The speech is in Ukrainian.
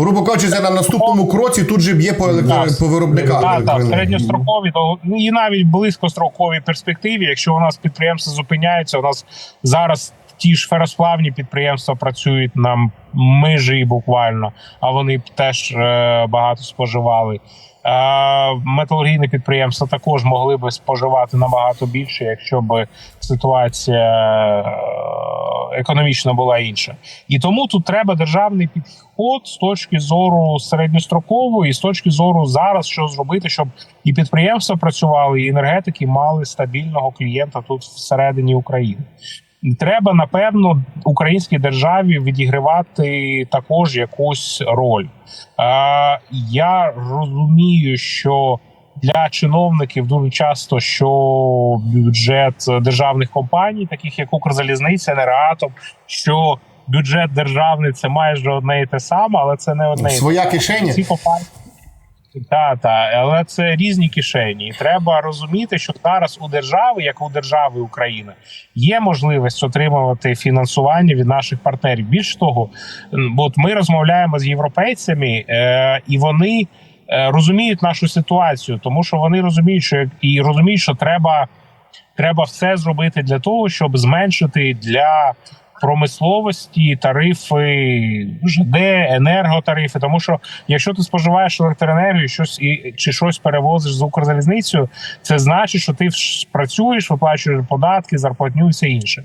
грубо кажучи, на наступному кроці тут же б'є по, електро... По виробниках. Так, так, середньострокові і навіть близькостроковій перспективі, якщо у нас підприємства зупиняються, у нас зараз ті ж феросплавні підприємства працюють на межі буквально, а вони б теж е, багато споживали. Е, металургійні підприємства також могли би споживати набагато більше, якщо б ситуація е, економічно була інша. І тому тут треба державний підход з точки зору середньострокової, і з точки зору зараз, що зробити, щоб і підприємства працювали, і енергетики мали стабільного клієнта тут всередині України. Треба напевно українській державі відігравати також якусь роль. Я розумію, що для чиновників дуже часто що бюджет державних компаній, таких як Укрзалізниця, Енергоатом, що бюджет державний це майже одне і те саме, але це не одне Своя кишеня. ці компанії. Так, так, але це різні кишені. І треба розуміти, що зараз у держави, як у держави України, є можливість отримувати фінансування від наших партнерів. Більш того, от ми розмовляємо з європейцями, е, і вони розуміють нашу ситуацію, тому що вони розуміють, що як- і розуміють, що треба, треба все зробити для того, щоб зменшити для промисловості тарифи ЖД, енерготарифи. Тому що якщо ти споживаєш електроенергію, щось і чи щось перевозиш з Укрзалізницею, це значить, що ти працюєш, виплачуєш податки, зарплатню і все інше.